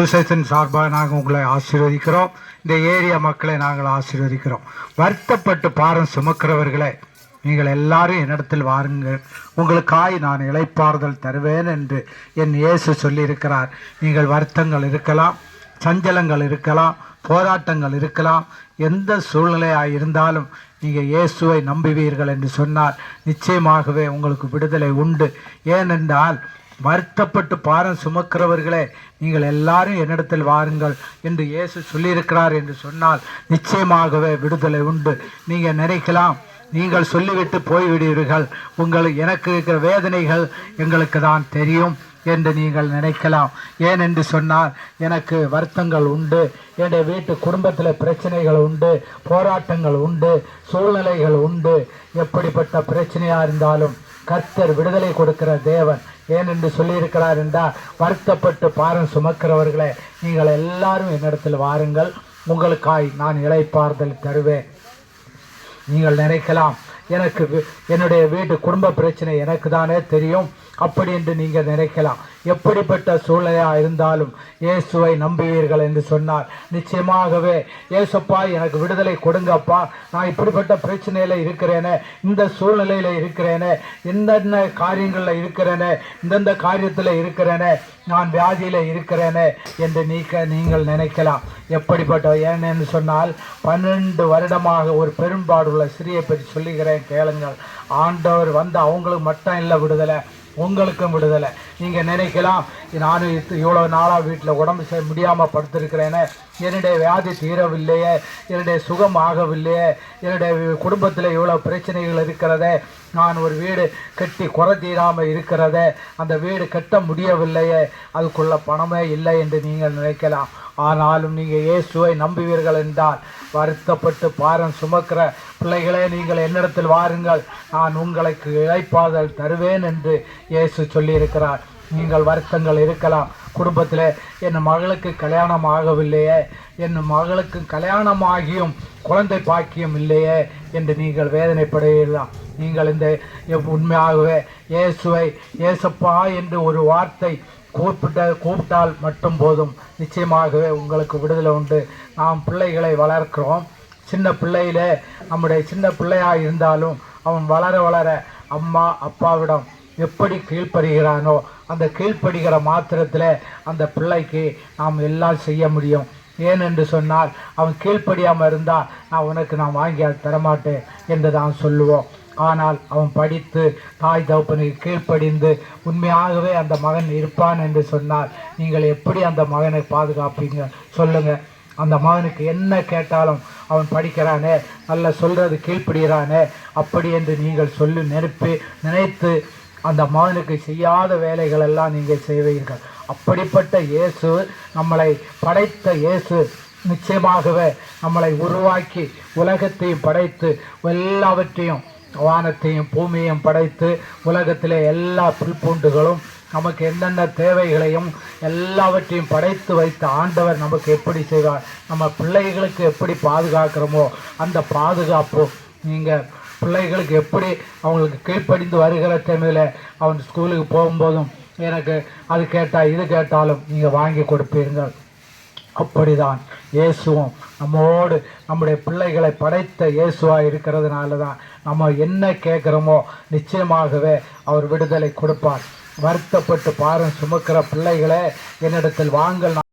விசேஷத்தின் சார்பாக நாங்கள் உங்களை ஆசீர்வதிக்கிறோம். இந்த ஏரியா மக்களை நாங்கள் ஆசீர்வதிக்கிறோம். வருத்தப்பட்டு பாரம் சுமக்கிறவர்களே நீங்கள் எல்லாரும் என்னிடத்தில் வாருங்கள். உங்களுக்காய் நான் இளைப்பாறுதல் தருவேன் என்று என் இயேசு சொல்லியிருக்கிறார். நீங்கள் வருத்தங்கள் இருக்கலாம் சஞ்சலங்கள் இருக்கலாம் போராட்டங்கள் இருக்கலாம் எந்த சூழ்நிலையாக இருந்தாலும் நீங்கள் இயேசுவை நம்புவீர்கள் என்று சொன்னால் நிச்சயமாகவே உங்களுக்கு விடுதலை உண்டு. ஏனென்றால் வருத்தப்பட்டு பாரம் சுமக்கிறவர்களே நீங்கள் எல்லாரும் என்னிடத்தில் வாருங்கள் என்று இயேசு சொல்லியிருக்கிறார் என்று சொன்னால் நிச்சயமாகவே விடுதலை உண்டு. நீங்கள் நினைக்கலாம் நீங்கள் சொல்லிவிட்டு போய்விடுவீர்கள். உங்கள் எனக்கு இருக்கிற வேதனைகள் எங்களுக்கு தான் தெரியும் என்று நீங்கள் நினைக்கலாம். ஏன் என்று சொன்னால் எனக்கு வருத்தங்கள் உண்டு என்னுடைய வீட்டு குடும்பத்தில் பிரச்சனைகள் உண்டு போராட்டங்கள் உண்டு சூழ்நிலைகள் உண்டு. எப்படிப்பட்ட பிரச்சனையாக இருந்தாலும் கர்த்தர் விடுதலை கொடுக்கிற தேவன் ஏன் என்று சொல்லியிருக்கிறார் என்றால் வருத்தப்பட்டு பாரம் சுமக்கிறவர்களே நீங்கள் எல்லாரும் என்னிடத்தில் வாருங்கள். உங்களுக்காய் நான் இளைப்பாறுதல் தருவேன். நீங்கள் நினைக்கலாம் எனக்கு என்னுடைய வீட்டு குடும்ப பிரச்சனை எனக்கு தானே தெரியும். அப்படி என்று நீங்கள் நினைக்கலாம். எப்படிப்பட்ட சூழ்நிலையாக இருந்தாலும் இயேசுவை நம்புவீர்கள் என்று சொன்னார். நிச்சயமாகவே இயேசுப்பா எனக்கு விடுதலை கொடுங்கப்பா. நான் இப்படிப்பட்ட பிரச்சனையில் இருக்கிறேனே இந்த சூழ்நிலையில் இருக்கிறேனே என்னென்ன காரியங்களில் இருக்கிறேனே இந்தந்த காரியத்தில் இருக்கிறேனே நான் வியாதியில் இருக்கிறேனே என்று நீக்க நீங்கள் நினைக்கலாம். எப்படிப்பட்ட ஏன்னு சொன்னால் பன்னெண்டு வருடமாக ஒரு பெரும்பாடுள்ள சிறியை பற்றி சொல்லுகிறேன் கேளுங்கள். ஆண்டவர் வந்து அவங்களுக்கு மட்டும் இல்லை விடுதலை. உங்களுக்கும் விடுதலை. நீங்கள் நினைக்கலாம் நானும் இது- இவ்வளோ நாளாக வீட்டில் உடம்பு சரி முடியாமல் படுத்திருக்கிறேனே. என்னுடைய வியாதி தீரவில்லையே என்னுடைய சுகம் ஆகவில்லையே என்னுடைய குடும்பத்தில் இவ்வளோ பிரச்சனைகள் இருக்கிறதே. நான் ஒரு வீடு கட்டி குறை தீராமல் இருக்கிறதே. அந்த வீடு கட்ட முடியவில்லையே அதுக்குள்ள பணமே இல்லை என்று நீங்கள் நினைக்கலாம். ஆனாலும் நீங்கள் இயேசுவை நம்புவீர்கள் என்றால் வருத்தப்பட்டு பாரம் சுமக்கிற பிள்ளைகளே நீங்கள் என்னிடத்தில் வாருங்கள். நான் உங்களுக்கு இழைப்பாதல் தருவேன் என்று இயேசு சொல்லியிருக்கிறார். நீங்கள் வருத்தங்கள் இருக்கலாம். குடும்பத்தில் என் மகளுக்கு கல்யாணம் ஆகவில்லையே. என் மகளுக்கு கல்யாணமாகியும் குழந்தை பாக்கியம் இல்லையே என்று நீங்கள் வேதனைப்படையலாம் நீங்கள் இந்த உண்மையாகவே இயேசுவை இயேசப்பா என்று ஒரு வார்த்தை கூப்பிட்ட கூப்பிட்டால் மட்டும் போதும். நிச்சயமாகவே உங்களுக்கு விடுதலை உண்டு. நாம் பிள்ளைகளை வளர்க்கிறோம். சின்ன பிள்ளையிலே நம்முடைய சின்ன பிள்ளையாக இருந்தாலும் அவன் வளர வளர அம்மா அப்பாவிடம் எப்படி கீழ்ப்படுகிறானோ அந்த கீழ்ப்படுகிற மாத்திரத்தில் அந்த பிள்ளைக்கு நாம் எல்லாம் செய்ய முடியும். ஏன் என்று சொன்னால் அவன் கீழ்ப்படியாமல் இருந்தால் நான் உனக்கு நான் வாங்கி தரமாட்டேன் என்று தான் சொல்லுவோம். ஆனால் அவன் படித்து தாய் தகப்பனுக்கு கீழ்ப்படிந்து உண்மையாகவே அந்த மகன் இருப்பான் என்று சொன்னால் நீங்கள் எப்படி அந்த மகனை பாதுகாப்பீங்க? சொல்லுங்கள் அந்த மகனுக்கு என்ன கேட்டாலும் அவன் படிக்கிறானே நல்ல சொல்கிறது கீழ்ப்படுகிறானே அப்படி என்று நீங்கள் சொல்லி நெருப்பி நினைத்து அந்த மகனுக்கு செய்யாத வேலைகள் எல்லாம் நீங்கள் செய்வீர்கள். அப்படிப்பட்ட இயேசு நம்மளை படைத்த இயேசு நிச்சயமாகவே நம்மளை உருவாக்கி உலகத்தையும் படைத்து எல்லாவற்றையும் வானத்தையும் பூமியையும் படைத்து உலகத்திலே எல்லா புல்பூண்டுகளும் நமக்கு என்னென்ன தேவைகளையும் எல்லாவற்றையும் படைத்து வைத்த ஆண்டவர் நமக்கு எப்படி செய்வார்? நம்ம பிள்ளைகளுக்கு எப்படி பாதுகாக்கிறோமோ அந்த பாதுகாப்பு நீங்கள் பிள்ளைகளுக்கு எப்படி அவங்களுக்கு கீழ்ப்படிந்து வருகிற டைமில் அவன் ஸ்கூலுக்கு போகும்போதும் எனக்கு அது கேட்டால் இது கேட்டாலும் நீங்கள் வாங்கி கொடுப்பீர்கள். அப்படிதான் இயேசுவும் நம்மோடு நம்முடைய பிள்ளைகளை படைத்த இயேசுவாக இருக்கிறதுனால தான் நம்ம என்ன கேட்குறோமோ நிச்சயமாகவே அவர் விடுதலை கொடுப்பார். வருத்தப்பட்டு பாரம் சுமக்கிற பிள்ளைகளே என்னிடத்தில் வாங்கல்